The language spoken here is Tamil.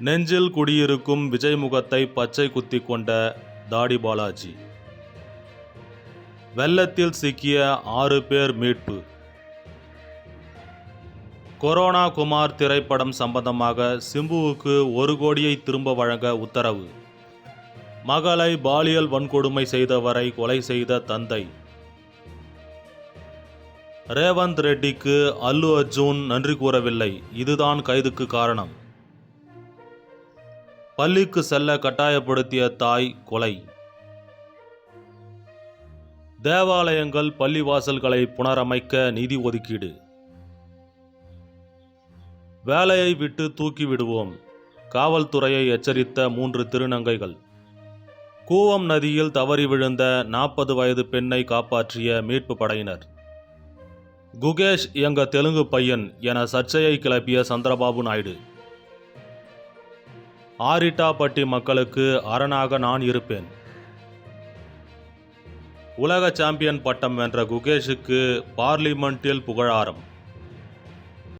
நெஞ்சில் குடியிருக்கும் விஜய் முகத்தை பச்சை குத்தி கொண்ட தாடி பாலாஜி. வெள்ளத்தில் சிக்கிய ஆறு பேர் மீட்பு. கொரோனா குமார் திரைப்படம் சம்பந்தமாக சிம்புவுக்கு ஒரு கோடியை திரும்ப வழங்க உத்தரவு. மகளை பாலியல் வன்கொடுமை செய்தவரை கொலை செய்த தந்தை. ரேவந்த் ரெட்டிக்கு அல்லு அர்ஜுன் நன்றி கூறவில்லை. இதுதான் கைதுக்கு காரணம். பள்ளிக்கு செல்ல கட்டாயப்படுத்திய தாய் கொலை. தேவாலயங்கள் பள்ளிவாசல்களை புனரமைக்க நிதி ஒதுக்கீடு. வேலையை விட்டு தூக்கிவிடுவோம் காவல்துறையை எச்சரித்த மூன்று திருநங்கைகள். கூவம் நதியில் தவறி விழுந்த நாற்பது வயது பெண்ணை காப்பாற்றிய மீட்பு படையினர். குகேஷ் எங்க தெலுங்கு பையன் என சர்ச்சையை கிளப்பிய சந்திரபாபு நாயுடு. ஆரிட்டாப்பட்டி மக்களுக்கு அரணாக நான் இருப்பேன். உலக சாம்பியன் பட்டம் வென்ற குகேஷுக்கு பார்லிமெண்ட்டில் புகழாரம்.